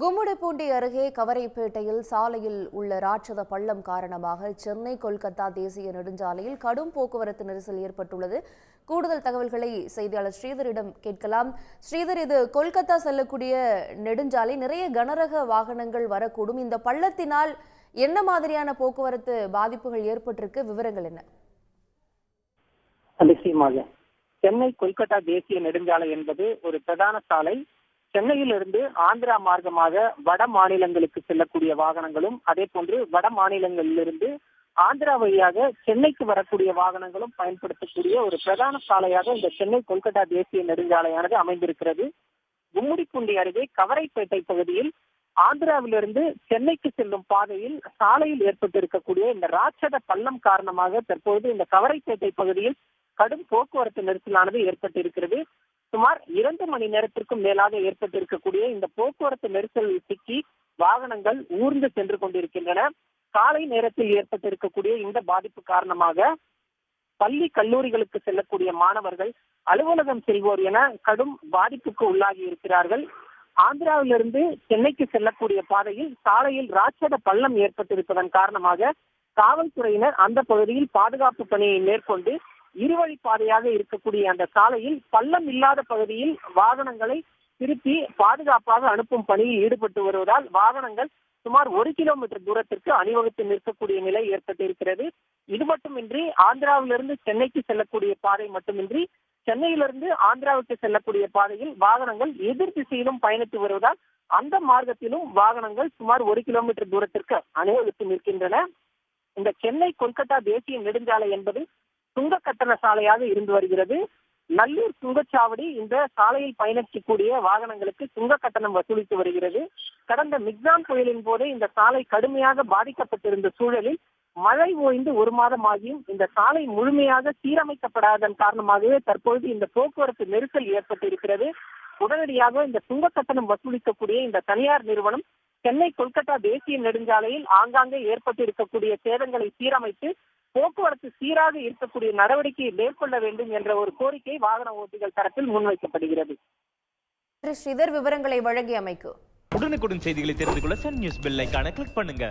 கும்முடிப்பூண்டி அருகே கவரைப்பேட்டையில் சாலையில் உள்ள ராட்சத பள்ளம் காரணமாக சென்னை கொல்கத்தா தேசிய நெடுஞ்சாலையில் கடும் போக்குவரத்து நெரிசல் ஏற்பட்டுள்ளது. கூடுதல் தகவல்களை செய்தியாளர் ஸ்ரீதரிடம் கேட்கலாம். ஸ்ரீதர் இது கொல்கத்தா செல்லக்கூடிய நெடுஞ்சாலை. நிறைய கனரக வாகனங்கள் வரக்கூடும். இந்த பள்ளத்தினால் என்ன மாதிரியான போக்குவரத்து பாதிப்புகள் ஏற்பட்டிருக்கு? விவரங்கள் என்ன? நிச்சயமாக சென்னை கொல்கத்தா தேசிய நெடுஞ்சாலை என்பது ஒரு பிரதான சாலை. சென்னையிலிருந்து ஆந்திரா மார்க்கமாக வட மாநிலங்களுக்கு செல்லக்கூடிய வாகனங்களும் அதே போன்று வட மாநிலங்களிலிருந்து ஆந்திரா வழியாக சென்னைக்கு வரக்கூடிய வாகனங்களும் பயன்படுத்தக்கூடிய ஒரு பிரதான சாலையாக இந்த சென்னை கொல்கத்தா தேசிய நெடுஞ்சாலையானது அமைந்திருக்கிறது. கும்மிடிப்பூண்டி அருகே கவரைப்பேட்டை பகுதியில் ஆந்திராவிலிருந்து சென்னைக்கு செல்லும் பாதையில் சாலையில் ஏற்பட்டிருக்கக்கூடிய இந்த ராட்சத பள்ளம் காரணமாக தற்பொழுது இந்த கவரைப்பேட்டை பகுதியில் கடும் போக்குவரத்து நெரிசலானது ஏற்பட்டிருக்கிறது. சுமார் இரண்டு மணி நேரத்திற்கும் மேலாக ஏற்பட்டிருக்கக்கூடிய இந்த போக்குவரத்து நெரிசல் சிக்கி வாகனங்கள் ஊர்ந்து சென்று கொண்டிருக்கின்றன. காலை நேரத்தில் ஏற்பட்டிருக்கக்கூடிய இந்த பாதிப்பு காரணமாக பள்ளி கல்லூரிகளுக்கு செல்லக்கூடிய மாணவர்கள் அலுவலகம் செல்வோர் என கடும் பாதிப்புக்கு உள்ளாகி இருக்கிறார்கள். ஆந்திராவிலிருந்து சென்னைக்கு செல்லக்கூடிய பாதையில் சாலையில் ராட்சத பள்ளம் ஏற்பட்டிருப்பதன் காரணமாக காவல்துறையினர் அந்த பகுதியில் பாதுகாப்பு பணியை மேற்கொண்டு இருவழி பாதையாக இருக்கக்கூடிய அந்த சாலையில் பள்ளம் இல்லாத பகுதியில் வாகனங்களை திருப்பி பாதுகாப்பாக அனுப்பும் பணியில் ஈடுபட்டு வருவதால் வாகனங்கள் சுமார் ஒரு கிலோமீட்டர் தூரத்திற்கு அணிவகுத்து நிற்கக்கூடிய நிலை ஏற்பட்டிருக்கிறது. இது மட்டுமின்றி ஆந்திராவிலிருந்து சென்னைக்கு செல்லக்கூடிய பாதை மட்டுமின்றி சென்னையிலிருந்து ஆந்திராவுக்கு செல்லக்கூடிய பாதையில் வாகனங்கள் எதிர் திசையிலும் பயணித்து வருவதால் அந்த மார்க்கத்திலும் வாகனங்கள் சுமார் ஒரு கிலோமீட்டர் தூரத்திற்கு அணிவகுத்து நிற்கின்றன. இந்த சென்னை கொல்கத்தா தேசிய நெடுஞ்சாலை என்பது சுங்க கட்டண சாலையாக இருந்து வருகிறது. நல்லூர் சுங்கச்சாவடி இந்த சாலையில் பயணிக்கக்கூடிய வாகனங்களுக்கு சுங்க கட்டணம் வசூலித்து வருகிறது. கடந்த மிக்ஸாம் புயலின் போது இந்த சாலை கடுமையாக பாதிக்கப்பட்டிருந்த சூழலில் மழை ஓய்ந்து ஒரு மாதம் ஆகியும் இந்த சாலை முழுமையாக சீரமைக்கப்படாதன் காரணமாகவே தற்பொழுது இந்த போக்குவரத்து நெரிசல் ஏற்பட்டிருக்கிறது. உடனடியாக இந்த சுங்க கட்டணம் வசூலிக்கக்கூடிய இந்த தனியார் நிறுவனம் சென்னை கொல்கத்தா தேசிய நெடுஞ்சாலையில் ஆங்காங்கே ஏற்பட்டிருக்கக்கூடிய சேதங்களை சீரமைத்து போக்குவரத்து சீராக இருக்கக்கூடிய நடவடிக்கையை மேற்கொள்ள வேண்டும் என்ற ஒரு கோரிக்கை வாகன ஓட்டிகள் தரப்பில் முன்வைக்கப்படுகிறது. ஸ்ரீதர் விவரங்களை வழங்கி அமைக்கு. உடனுக்குடன் செய்திகளை தெரிந்து கொள்ள சன் நியூஸ் பெல் கிளிக் பண்ணுங்க.